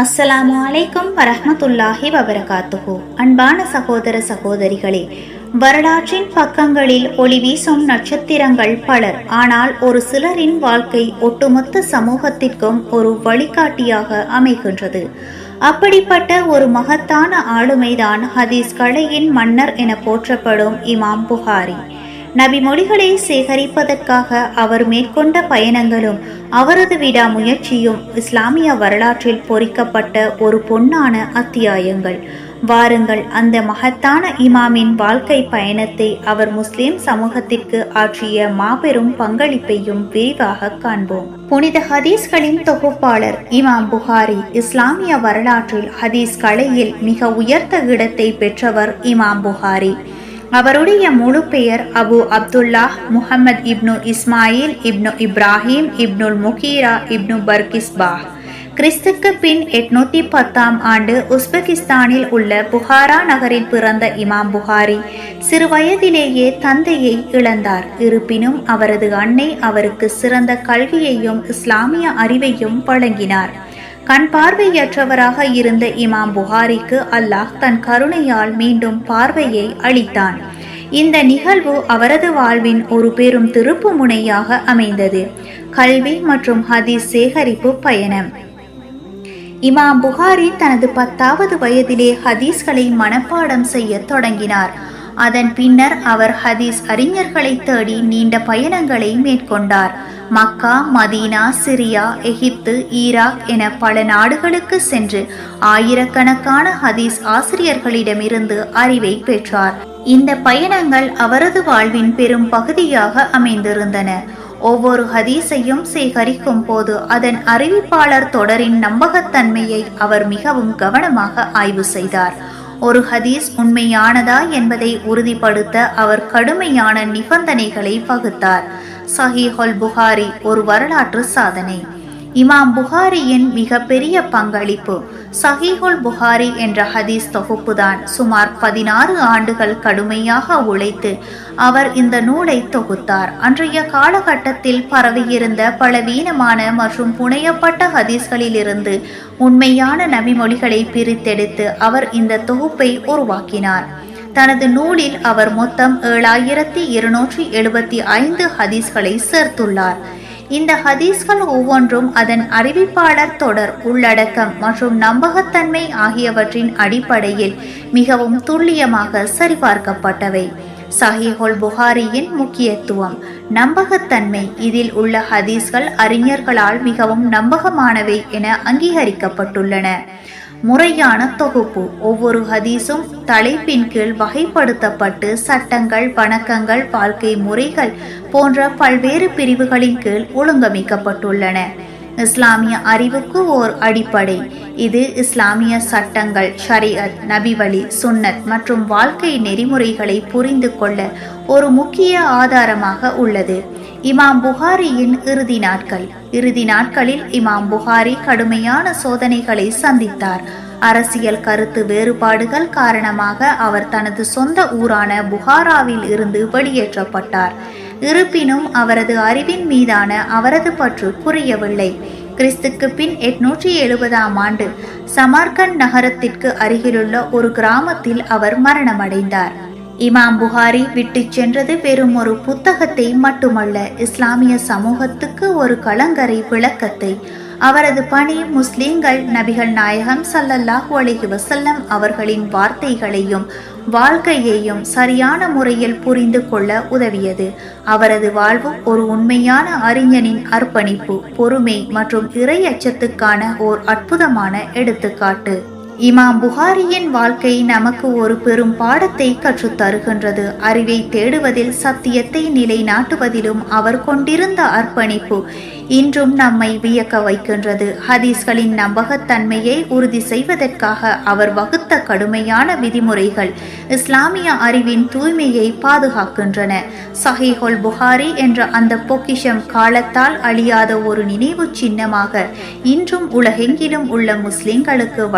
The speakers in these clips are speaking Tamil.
அஸ்ஸலாமு அலைக்கும் வரஹமத்துல்லாஹி வபரகாத்துஹு. அன்பான சகோதர சகோதரிகளே வரலாற்றின் பக்கங்களில் ஒளி வீசும் நட்சத்திரங்கள் பலர் ஆனால் ஒரு சிலரின் வாழ்க்கை ஒட்டுமொத்த சமூகத்திற்கும் ஒரு வழிகாட்டியாக அமைகின்றது. அப்படிப்பட்ட ஒரு மகத்தான ஆளுமைதான் ஹதீஸ் கலையின் மன்னர் என போற்றப்படும் இமாம் புகாரி. நபி மொழிகளை சேகரிப்பதற்காக அவர் மேற்கொண்ட பயணங்களும் அவரது விடாமுயற்சியும் இஸ்லாமிய வரலாற்றில் பொறிக்கப்பட்ட ஒரு பொன்னான அத்தியாயங்கள். வாருங்கள் அந்த மகத்தான இமாமின் வாழ்க்கை பயணத்தை அவர் முஸ்லிம் சமூகத்திற்கு ஆற்றிய மாபெரும் பங்களிப்பையும் விரிவாக காண்போம். புனித ஹதீஸ்களின் தொகுப்பாளர் இமாம் புகாரி இஸ்லாமிய வரலாற்றில் ஹதீஸ் கலையில் மிக உயர்ந்த இடத்தை பெற்றவர் இமாம் புகாரி. அவருடைய முழு பெயர் அபு அப்துல்லா முகமது இப்னு இஸ்மாயில் இப்னு இப்ராஹிம் இப்னுல் முகீரா இப்னு பர்கிஸ்பா கிறிஸ்துக்கு பின் எட்நூத்தி பத்தாம் ஆண்டு உஸ்பெகிஸ்தானில் உள்ள புகாரா நகரில் பிறந்த இமாம் புகாரி சிறுவயதிலேயே தந்தையை இழந்தார். இருப்பினும் அவரது அன்னை அவருக்கு சிறந்த கல்வியையும் இஸ்லாமிய அறிவையும் வழங்கினார். கண் பார்வையற்றவராக இருந்த இமாம் புகாரிக்கு அல்லாஹ் தன் கருணையால் மீண்டும் பார்வையை அளித்தான். இந்த நிகழ்வு அவரது வாழ்வின் ஒரு பெரும் திருப்பு முனையாக அமைந்தது. கல்வி மற்றும் ஹதீஸ் சேகரிப்பு பயணம். இமாம் புகாரி தனது பத்தாவது வயதிலே ஹதீஸ்களை மனப்பாடம் செய்ய தொடங்கினார். அதன் பின்னர் அவர் ஹதீஸ் அறிஞர்களை தேடி நீண்ட பயணங்களை மேற்கொண்டார். Mecca Medina Syria Egypt Iraq என பல நாடுகளுக்கு சென்று ஆயிரக்கணக்கான ஹதீஸ் ஆசிரியர்களிடமிருந்து அறிவை பெற்றார். இந்த பயணங்கள் அவரது வாழ்வின் பெரும் பகுதியாக அமைந்திருந்தன. ஒவ்வொரு ஹதீஸையும் சேகரிக்கும் போது அதன் அறிவிப்பாளர் தொடரின் நம்பகத்தன்மையை அவர் மிகவும் கவனமாக ஆய்வு செய்தார். ஒரு ஹதீஸ் உண்மையானதா என்பதை உறுதிப்படுத்த அவர் கடுமையான நிபந்தனைகளை வகுத்தார். சஹீஹுல் புகாரி ஒரு வரலாற்று சாதனை. இமாம் புகாரியின் மிகப்பெரிய பங்களிப்பு சஹீஹுல் புகாரி என்ற ஹதீஸ் தொகுப்புதான் சுமார் பதினாறு ஆண்டுகள் கடுமையாக உழைத்து அவர் இந்த நூலை தொகுத்தார். அன்றைய காலகட்டத்தில் பரவியிருந்த பலவீனமான மற்றும் புனையப்பட்ட ஹதீஸ்களிலிருந்து உண்மையான நபிமொழிகளை பிரித்தெடுத்து அவர் இந்த தொகுப்பை உருவாக்கினார். தனது நூலில் அவர் மொத்தம் ஏழாயிரத்தி இருநூற்றி எழுபத்தி ஐந்து ஹதீஸ்களை சேர்த்துள்ளார். இந்த ஹதீஸ்கள் ஒவ்வொன்றும் அதன் அறிவிப்பாளர் தொடர் உள்ளடக்கம் மற்றும் நம்பகத்தன்மை ஆகியவற்றின் அடிப்படையில் மிகவும் துல்லியமாக சரிபார்க்கப்பட்டவை. சஹிஹுல் புகாரியின் முக்கியத்துவம் நம்பகத்தன்மை. இதில் உள்ள ஹதீஸ்கள் அறிஞர்களால் மிகவும் நம்பகமானவை என அங்கீகரிக்கப்பட்டுள்ளன. முறையான தொகுப்பு. ஒவ்வொரு ஹதீஸும் தலைப்பின் கீழ் வகைப்படுத்தப்பட்டு சட்டங்கள் வணக்கங்கள் வாழ்க்கை முறைகள் போன்ற பல்வேறு பிரிவுகளின் கீழ் ஒழுங்கமைக்கப்பட்டுள்ளன. இஸ்லாமிய அறிவுக்கு ஓர் அடிப்படை. இது இஸ்லாமிய சட்டங்கள் ஷரியத் நபிவழி சுன்னத் மற்றும் வாழ்க்கை நெறிமுறைகளை புரிந்து கொள்ள ஒரு முக்கிய ஆதாரமாக உள்ளது. இமாம் புகாரியின் இறுதி நாட்கள். இறுதி நாட்களில் இமாம் புகாரி கடுமையான சோதனைகளை சந்தித்தார். அரசியல் கருத்து வேறுபாடுகள் காரணமாக அவர் தனது சொந்த ஊரான புகாராவில் இருந்து வெளியேற்றப்பட்டார். இருப்பினும் அவரது அறிவின் மீதான அவரது பற்று குறையவில்லை கிறிஸ்துக்கு பின் எட்நூற்றி எழுபதாம் ஆண்டு சமார்கண்ட் நகரத்திற்கு அருகிலுள்ள ஒரு கிராமத்தில் அவர் மரணமடைந்தார். இமாம் புகாரி விட்டு சென்றது வெறும் ஒரு புத்தகத்தை மட்டுமல்ல இஸ்லாமிய சமூகத்துக்கு ஒரு கலங்கரை விளக்கத்தை. அவரது பணி முஸ்லிம்கள் நபிகள் நாயகம் சல்லல்லாஹு அலைஹி வசல்லம் அவர்களின் வார்த்தைகளையும் வாழ்க்கையையும் சரியான முறையில் புரிந்து கொள்ள உதவியது. அவரது வாழ்வு ஒரு உண்மையான அறிஞனின் அர்ப்பணிப்பு பொறுமை மற்றும் இறை அச்சத்துக்கான ஓர் அற்புதமான எடுத்துக்காட்டு. இமாம் புகாரியின் வாழ்க்கை நமக்கு ஒரு பெரும் பாடத்தை கற்றுத் தருகின்றது. அறிவை தேடுவதில் சத்தியத்தை நிலைநாட்டுவதிலும் அவர் கொண்டிருந்த அர்ப்பணிப்பு இன்றும் நம்மை வியக்க வைக்கின்றது. ஹதீஸ்களின் நம்பகத்தன்மையை உறுதி செய்வதற்காக அவர் வகுத்த கடுமையான விதிமுறைகள் இஸ்லாமிய அறிவின் தூய்மையை பாதுகாக்கின்றன. சஹிஹுல் புகாரி என்ற அந்த பொக்கிஷம் காலத்தால் அழியாத ஒரு நினைவு சின்னமாக இன்றும் உலகெங்கிலும் உள்ள முஸ்லிம்களுக்கு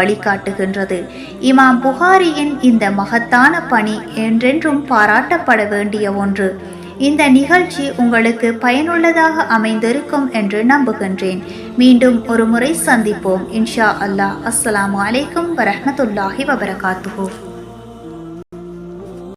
காட்டுகின்றது இமாம் புகாரியின் இந்த மகத்தான பணி என்றென்றும் பாராட்டப்பட வேண்டிய ஒன்று. இந்த நிகழ்ச்சி உங்களுக்கு பயனுள்ளதாக அமைந்திருக்கும் என்று நம்புகின்றேன். மீண்டும் ஒரு முறை சந்திப்போம். இன்ஷா அல்லாஹ். அஸ்லாம் வலைக்கம் வரமத்துல்லாஹி வபரகாத்துஹு.